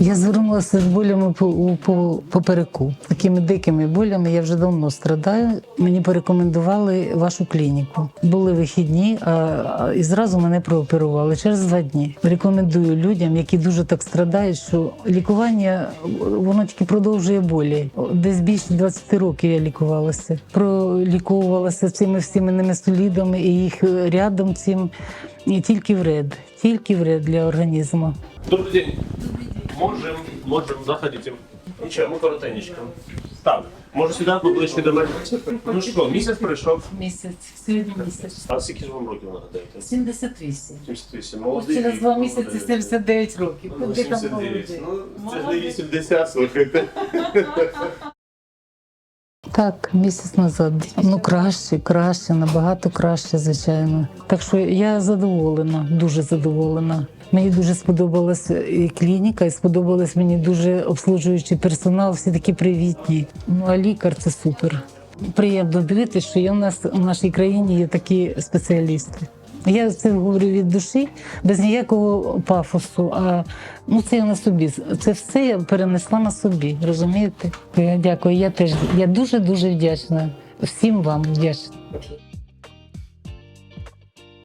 Я звернулася з болями по, по попереку. Такими дикими болями я вже давно страдаю. Мені порекомендували вашу клініку. Були вихідні, а, і зразу мене прооперували через два дні. Рекомендую людям, які дуже так страдають, що лікування воно тільки продовжує болі. Десь більше 20 років я лікувалася. Проліковувалася цими всіми неместолідами і їх рядом цим. І тільки вред, тільки вред для організму. Добрый день. Можем, можем, заходите. Нічого, ми коротенечко. Так, може сюди поближче до мене. Ну що, місяць пройшов. Місяць, сьогодні місяць. А скільки ж вам років нагадаєте? 78. 78. Ось Молодий. через два місяці 79 років. Ну, Куди там 79. молодий? Ну, це ж не 80, слухайте. Так, місяць назад. Ну краще, краще, набагато краще, звичайно. Так що я задоволена, дуже задоволена. Мені дуже сподобалася і клініка, і сподобалось мені дуже обслужуючий персонал, всі такі привітні. Ну а лікар це супер. Приємно дивитися, що є у нас у нашій країні є такі спеціалісти. Я це говорю від душі, без ніякого пафосу. А ну це я на собі. Це все я перенесла на собі. Розумієте? Я дякую. Я теж я дуже дуже вдячна. Всім вам вдячна.